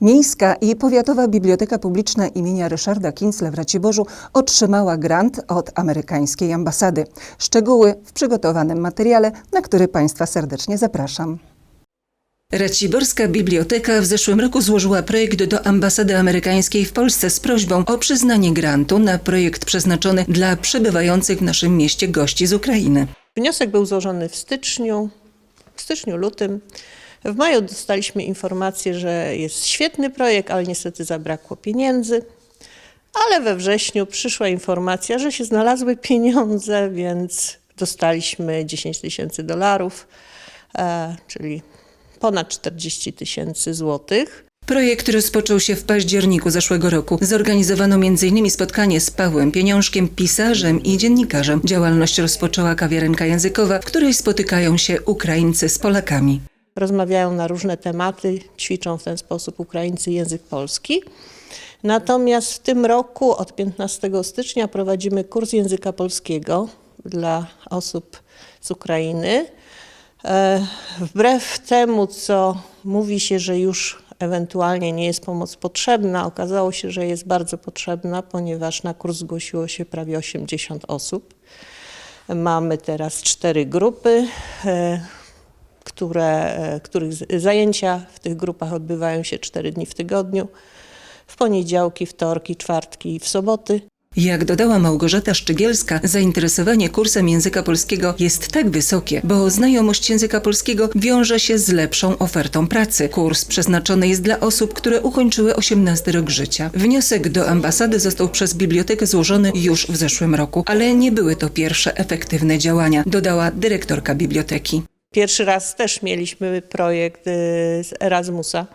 Miejska i Powiatowa Biblioteka Publiczna imienia Ryszarda Kincla w Raciborzu otrzymała grant od amerykańskiej ambasady. Szczegóły w przygotowanym materiale, na który Państwa serdecznie zapraszam. Raciborska Biblioteka w zeszłym roku złożyła projekt do ambasady amerykańskiej w Polsce z prośbą o przyznanie grantu na projekt przeznaczony dla przebywających w naszym mieście gości z Ukrainy. Wniosek był złożony w styczniu, w styczniu, lutym. W maju dostaliśmy informację, że jest świetny projekt, ale niestety zabrakło pieniędzy. Ale we wrześniu przyszła informacja, że się znalazły pieniądze, więc dostaliśmy 10 tysięcy dolarów, e, czyli ponad 40 tysięcy złotych. Projekt rozpoczął się w październiku zeszłego roku. Zorganizowano m.in. spotkanie z Pawłem Pieniążkiem, pisarzem i dziennikarzem. Działalność rozpoczęła kawiarenka językowa, w której spotykają się Ukraińcy z Polakami. Rozmawiają na różne tematy, ćwiczą w ten sposób Ukraińcy język polski. Natomiast w tym roku od 15 stycznia prowadzimy kurs języka polskiego dla osób z Ukrainy. E, Wbrew temu, co mówi się, że już ewentualnie nie jest pomoc potrzebna, okazało się, że jest bardzo potrzebna, ponieważ na kurs zgłosiło się prawie 80 osób. Mamy teraz cztery grupy, e, które, e, których zajęcia w tych grupach odbywają się cztery dni w tygodniu. W poniedziałki, wtorki, czwartki i w soboty. Jak dodała Małgorzata Szczygielska, zainteresowanie kursem języka polskiego jest tak wysokie, bo znajomość języka polskiego wiąże się z lepszą ofertą pracy. Kurs przeznaczony jest dla osób, które ukończyły 18 rok życia. Wniosek do ambasady został przez bibliotekę złożony już w zeszłym roku, ale nie były to pierwsze efektywne działania, dodała dyrektorka biblioteki. Pierwszy raz też mieliśmy projekt y, z Erasmusa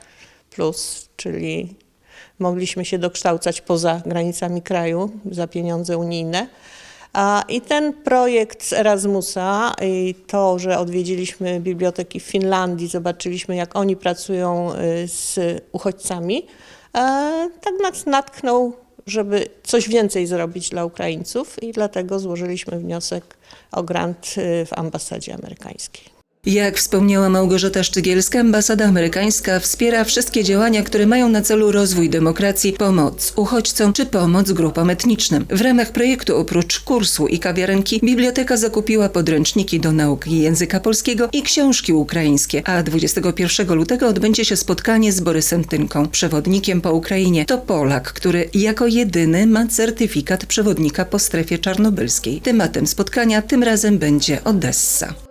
Plus, czyli mogliśmy się dokształcać poza granicami kraju za pieniądze unijne. I ten projekt z Erasmusa i to, że odwiedziliśmy biblioteki w Finlandii, zobaczyliśmy jak oni pracują y, z uchodźcami, e, tak nas natknął, żeby coś więcej zrobić dla Ukraińców i dlatego złożyliśmy wniosek o grant y, w ambasadzie amerykańskiej. Jak wspomniała Małgorzata Szczygielska, ambasada amerykańska wspiera wszystkie działania, które mają na celu rozwój demokracji, pomoc uchodźcom czy pomoc grupom etnicznym. W ramach projektu oprócz kursu i kawiarenki biblioteka zakupiła podręczniki do nauki języka polskiego i książki ukraińskie, a 21 lutego odbędzie się spotkanie z Borysem Tynką, przewodnikiem po Ukrainie. To Polak, który jako jedyny ma certyfikat przewodnika po strefie czarnobylskiej. Tematem spotkania tym razem będzie Odessa.